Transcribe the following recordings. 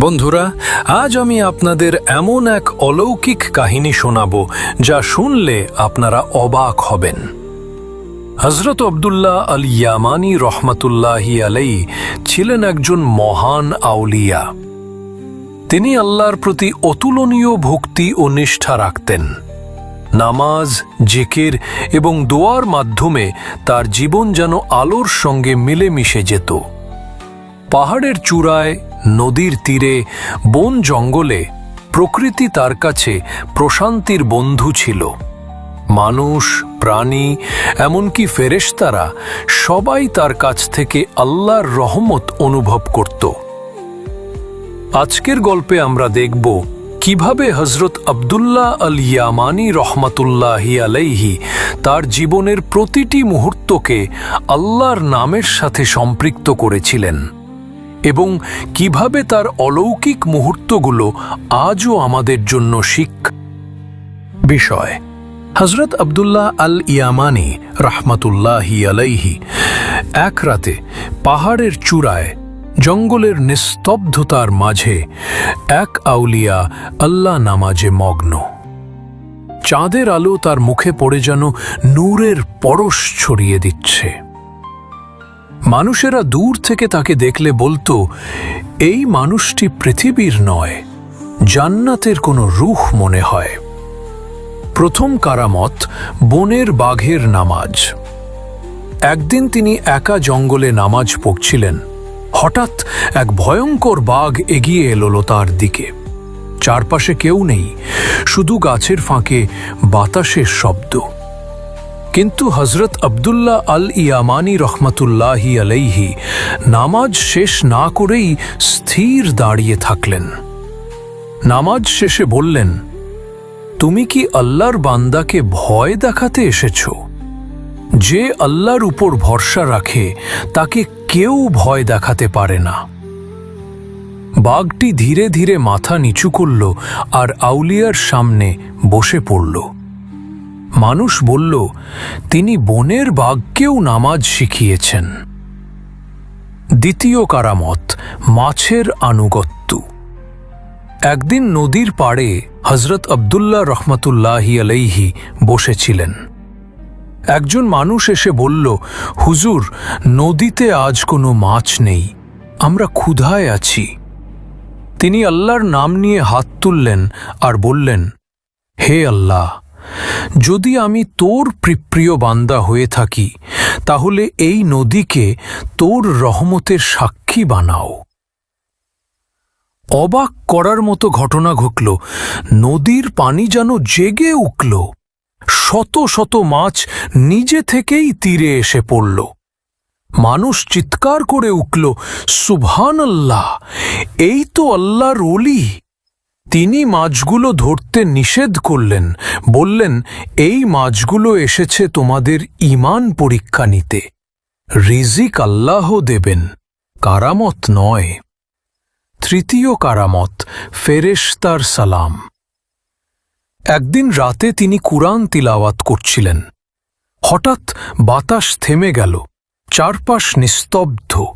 বন্ধুরা, আজ আমি আপনাদের এমন এক অলৌকিক কাহিনী শোনাব যা শুনলে আপনারা অবাক হবেন। হজরত আবদুল্লাহ আল ইয়ামানি রহমতুল্লাহি আলাই ছিলেন একজন মহান আউলিয়া। তিনি আল্লাহর প্রতি অতুলনীয় ভক্তি ও নিষ্ঠা রাখতেন। নামাজ, জিকির এবং দোয়ার মাধ্যমে তার জীবন যেন আলোর সঙ্গে মিলেমিশে যেত। পাহাড়ের চূড়ায় নদীর তীরে, বন জঙ্গলে প্রকৃতি তার কাছে প্রশান্তির বন্ধু ছিল। মানুষ, প্রাণী, এমনকি ফেরেশতারা সবাই তার কাছ থেকে আল্লাহর রহমত অনুভব করত। আজকের গল্পে আমরা দেখব কীভাবে হজরত আবদুল্লাহ আল ইয়ামানি রহমতুল্লাহি আলাইহি তার জীবনের প্রতিটি মুহূর্তকে আল্লাহর নামের সাথে সম্পৃক্ত করেছিলেন। এবং কীভাবে তার অলৌকিক মুহূর্তগুলো আজও আমাদের জন্য শিখ বিষয়। হজরত আবদুল্লাহ আল ইয়ামানি রাহমাতুল্লাহি আলাইহি এক রাতে পাহাড়ের চূড়ায় জঙ্গলের নিস্তব্ধতার মাঝে এক আউলিয়া আল্লাহ নামাজে মগ্ন। চাঁদের আলো তার মুখে পড়ে যেন নূরের পরশ ছড়িয়ে দিচ্ছে। মানুষেরা দূর থেকে তাকে দেখলে বলতো, এই মানুষটি পৃথিবীর নয়, জান্নাতের কোনো রুখ মনে হয়। প্রথম কারামত, বনের বাঘের নামাজ। একদিন তিনি একা জঙ্গলে নামাজ পড়ছিলেন। হঠাৎ এক ভয়ঙ্কর বাঘ এগিয়ে এলো তার দিকে। চারপাশে কেউ নেই, শুধু গাছের ফাঁকে বাতাসের শব্দ। কিন্তু হজরত আবদুল্লাহ আল ইয়ামানি রহমতুল্লাহি আলাইহি নামাজ শেষ না করেই স্থির দাঁড়িয়ে থাকলেন। নামাজ শেষে বললেন, তুমি কি আল্লাহর বান্দাকে ভয় দেখাতে এসেছ? যে আল্লাহর উপর ভরসা রাখে, তাকে কেউ ভয় দেখাতে পারে না। বাঘটি ধীরে ধীরে মাথা নিচু করল আর আউলিয়ার সামনে বসে পড়ল। মানুষ বলল, তিনি বনের বাঘকেও নামাজ শিখিয়েছেন। দ্বিতীয় কারামত, মাছের আনুগত্য। একদিন নদীর পাড়ে হজরত আবদুল্লাহ রহমতুল্লাহি আলাইহি বসেছিলেন। একজন মানুষ এসে বলল, হুজুর, নদীতে আজ কোনো মাছ নেই, আমরা ক্ষুধায় আছি। তিনি আল্লাহর নাম নিয়ে হাত তুললেন আর বললেন, হে আল্লাহ যদি আমি তোর প্রিপ্রিয় বান্দা হয়ে থাকি, তাহলে এই নদীকে তোর রহমতের সাক্ষী বানাও। অবাক করার মতো ঘটনা ঘটল। নদীর পানি যেন জেগে উঠল। শত শত মাছ নিজে থেকেই তীরে এসে পড়ল। মানুষ চিৎকার করে উঠল সুবহান আল্লাহ এই তো আল্লাহর অলি তিনি মাছগুলো ধরতে নিষেধ করলেন। বললেন, এই মাছগুলো এসেছে তোমাদের ইমান পরীক্ষা নিতে। রিজিক আল্লাহ দেবেন। কারামত নয়। তৃতীয় কারামত, ফেরেশতার সালাম। একদিন রাতে তিনি কুরআন তিলাওয়াত করছিলেন। হঠাৎ বাতাস থেমে গেল, চারপাশ নিস্তব্ধ।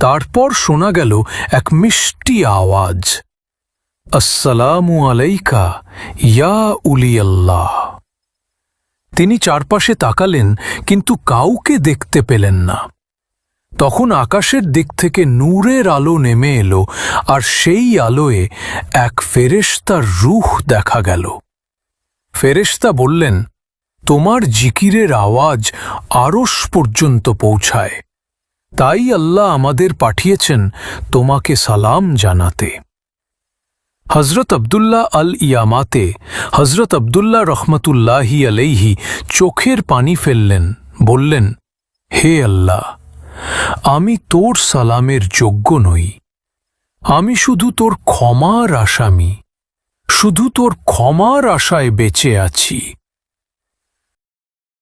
তারপর শোনা গেল এক মিষ্টি আওয়াজ। আসসালামু আলাইকা, ইয়া উলি আল্লাহ তিনি চারপাশে তাকালেন, কিন্তু কাউকে দেখতে পেলেন না। তখন আকাশের দিক থেকে নূরের আলো নেমে এলো, আর সেই আলোয় এক ফেরেশতার রুহ দেখা গেল। ফেরেশতা বললেন, তোমার জিকিরের আওয়াজ আরস পর্যন্ত পৌঁছায়। তাই আল্লাহ আমাদের পাঠিয়েছেন তোমাকে সালাম জানাতে। হজরত আবদুল্লাহ আল ইয়ামাতে হজরত আবদুল্লাহ রহমতুল্লাহি আলাইহি চোখের পানি ফেললেন, বললেন, হে আল্লাহ, আমি তোর সালামের যোগ্য নই। আমি শুধু তোর ক্ষমার আসামি, শুধু তোর ক্ষমার আশায় বেঁচে আছি।